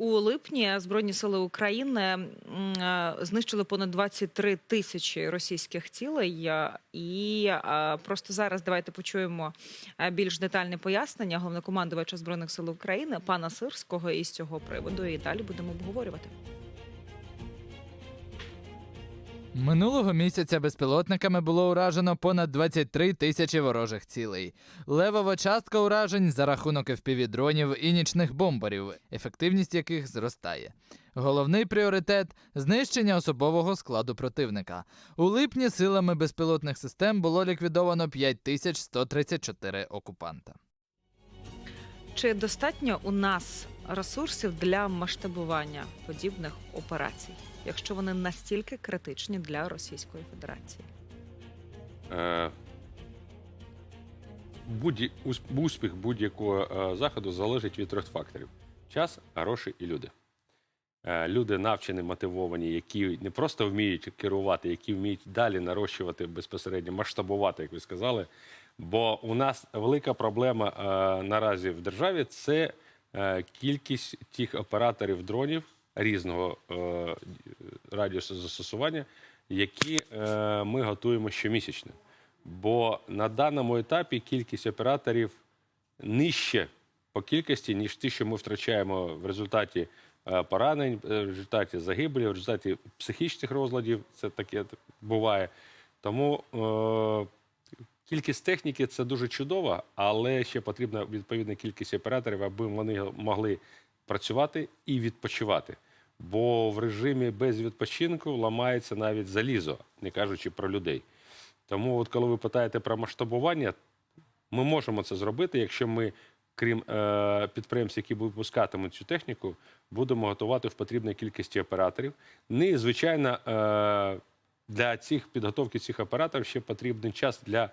У липні Збройні сили України е, знищили понад 23 тисячі російських цілей. е, І е, просто зараз давайте почуємо більш детальне пояснення головнокомандувача Збройних сил України пана Сирського із цього приводу. І далі будемо обговорювати. Минулого місяця безпілотниками було уражено понад 23 тисячі ворожих цілей. Левова частка уражень за рахунок FPV-дронів і нічних бомбарів, ефективність яких зростає. Головний пріоритет знищення особового складу противника. У липні силами безпілотних систем було ліквідовано 5134 окупанта. Чи достатньо у нас ресурсів для масштабування подібних операцій, якщо вони настільки критичні для Російської Федерації? Е, будь- ус- Успіх будь-якого е, заходу залежить від трьох факторів: час, гроші і люди. Е, Люди навчені, мотивовані, які не просто вміють керувати, які вміють далі нарощувати безпосередньо, масштабувати, як ви сказали. Бо у нас велика проблема е, наразі в державі це кількість тих операторів дронів різного е, радіусу застосування, які е, ми готуємо щомісячно. Бо на даному етапі кількість операторів нижче по кількості, ніж ті, що ми втрачаємо в результаті е, поранень, е, в результаті загибелі, в результаті психічних розладів. Це таке буває. Тому е, кількість техніки це дуже чудово, але ще потрібна відповідна кількість операторів, аби вони могли працювати і відпочивати. Бо в режимі без відпочинку ламається навіть залізо, не кажучи про людей. Тому, от коли ви питаєте про масштабування, ми можемо це зробити, якщо ми, крім е, підприємств, які випускатимуть цю техніку, будемо готувати в потрібній кількості операторів. Ну і, звичайно, е, для цих підготовки цих операторів ще потрібен час для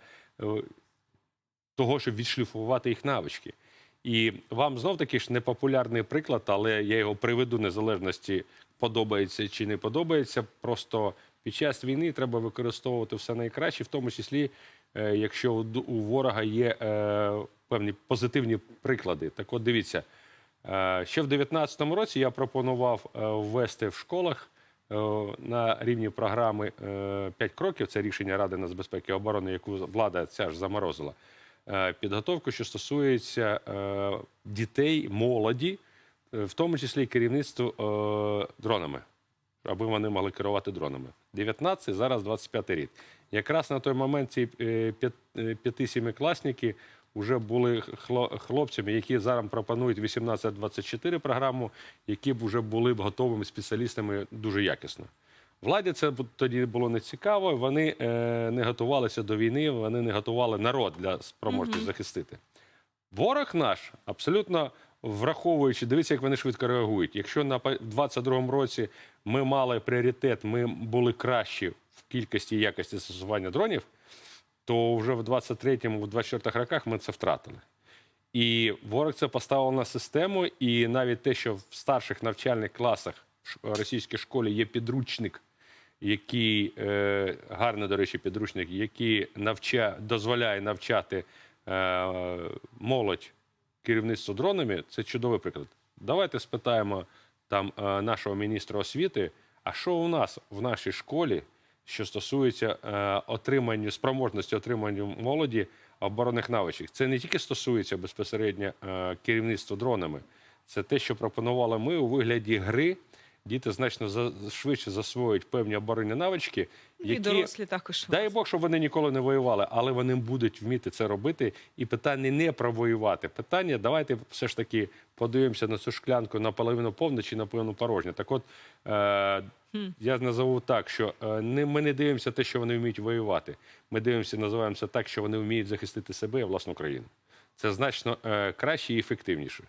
того, щоб відшліфувати їх навички. І вам знов таки ж непопулярний приклад, але я його приведу незалежності, подобається чи не подобається. Просто під час війни треба використовувати все найкраще, в тому числі, е, якщо у ворога є е, певні позитивні приклади. Так от дивіться, е, ще в 2019 році я пропонував е, ввести в школах е, на рівні програми е, «5 кроків. Це рішення Ради нацбезпеки і оборони, яку влада ця ж заморозила. е, Підготовку, що стосується е, дітей, молоді, е, в тому числі і керівництву е, дронами, аби вони могли керувати дронами. 19, зараз 25 рік. Якраз на той момент ці е, п'ят- е, п'яти-сімикласники вже були хлопцями, які зараз пропонують 18-24 програму, які б вже були б готовими спеціалістами дуже якісно. Владі це тоді було не цікаво. Вони е, не готувалися до війни, вони не готували народ для спроможності Мгм. захистити. Ворог наш абсолютно враховуючи, дивіться, як вони швидко реагують. Якщо на па- 22-му році ми мали пріоритет, ми були кращі в кількості і якості застосування дронів, то вже в 23-му, в 24-х роках ми це втратили. І ворог це поставив на систему, і навіть те, що в старших навчальних класах ш- російській школі є підручник, який е, гарний, до речі, підручник, який навча, дозволяє навчати е, молодь керівництву дронами, це чудовий приклад. Давайте спитаємо там е, нашого міністра освіти, а що у нас в нашій школі, що стосується е, отримання спроможності отримання молоді оборонних навичок. Це не тільки стосується безпосередньо е, керівництва дронами, це те, що пропонували ми у вигляді гри. Діти значно швидше засвоюють певні оборонні навички, І дорослі також. Дай Бог, щоб вони ніколи не воювали, але вони будуть вміти це робити. І питання не про воювати. Питання, давайте все ж таки подивимося на цю шклянку наполовину повну чи наполовину порожню. Так от е. Я назову так, що е, не, ми не дивимося те, що вони вміють воювати. Ми дивимося, називаємо це так, що вони вміють захистити себе і власну країну. Це значно е, краще і ефективніше.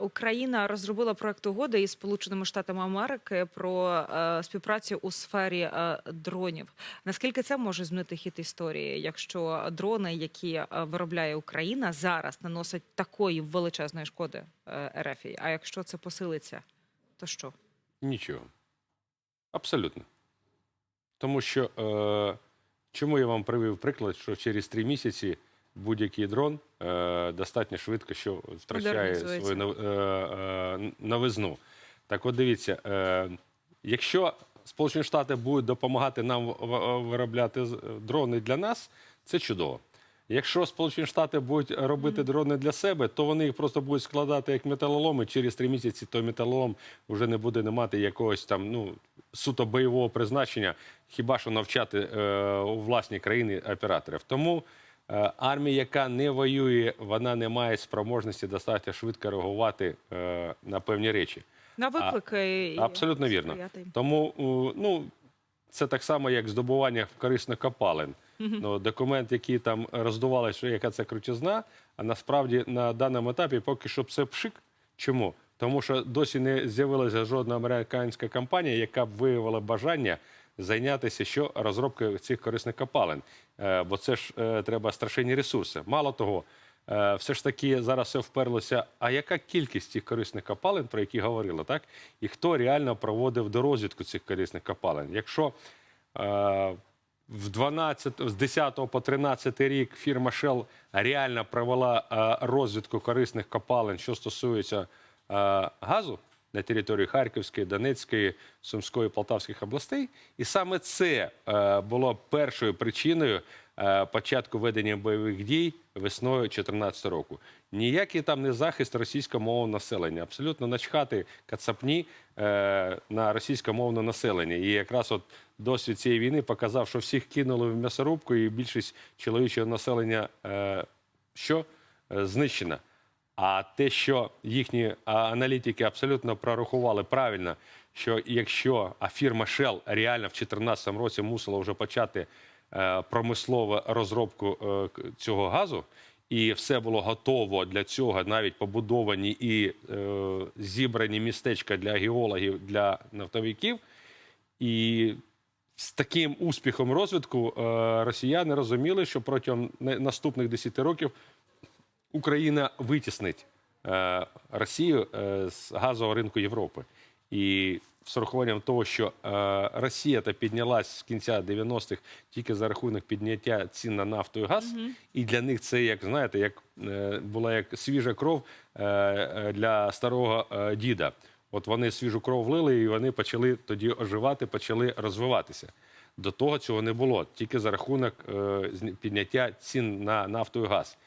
Україна розробила проект угоди із Сполученими Штатами Америки про е, співпрацю у сфері дронів. Наскільки це може змінити хід історії, якщо дрони, які виробляє Україна, зараз наносять такої величезної шкоди РФ? А якщо це посилиться, то що? Нічого. Абсолютно. Тому що е, чому я вам привів приклад, що через три місяці будь-який дрон е, достатньо швидко що втрачає свою е, е, новизну. Так от дивіться, е, якщо Сполучені Штати будуть допомагати нам виробляти дрони для нас, це чудово. Якщо Сполучені Штати будуть робити дрони для себе, то вони їх просто будуть складати як металолом, і через три місяці той металолом вже не буде не мати якогось там ну суто бойового призначення, хіба що навчати е, у власній країні операторів. Тому е, армія, яка не воює, вона не має спроможності достатньо швидко реагувати е, на певні речі. На виклики і Абсолютно вірно. Тому ну, це так само, як здобування корисних копалин. Ну, документ, який там роздували, що яка це крутизна, а насправді на даному етапі поки що все пшик. Чому? Тому що досі не з'явилася жодна американська компанія, яка б виявила бажання зайнятися що розробкою цих корисних копалин. Е, бо це ж е, треба страшенні ресурси. Мало того, е, все ж таки зараз все вперлося. А яка кількість цих корисних копалин, про які говорили, так? І хто реально проводив до розвідку цих корисних копалин? Якщо в 12, з 10 по 13 рік фірма Shell реально провела е, розвідку корисних копалин, що стосується е, газу на території Харківської, Донецької, Сумської, Полтавських областей. І саме це е, було першою причиною початку ведення бойових дій весною 2014 року. Ніякий там не захист російськомовного населення. Абсолютно начхати кацапні е, на російськомовне населення. І якраз от досвід цієї війни показав, що всіх кинули в м'ясорубку, і більшість чоловічого населення е, що Е, знищена. А те, що їхні аналітики абсолютно прорахували правильно, що якщо а фірма Shell реально в 2014 році мусила вже почати е, промислову розробку е, цього газу, і все було готово для цього, навіть побудовані і е, зібрані містечка для геологів, для нафтовиків. І з таким успіхом розвитку е, росіяни розуміли, що протягом наступних 10 років Україна витіснить е, Росію е, з газового ринку Європи. І з урахуванням того, що е, Росія та піднялась з кінця 90-х тільки за рахунок підняття цін на нафту і газ, і для них це як знаєте, як е, була як свіжа кров е, е, для старого е, діда. От вони свіжу кров влили, і вони почали тоді оживати, почали розвиватися. До того цього не було тільки за рахунок е, підняття цін на нафту і газ.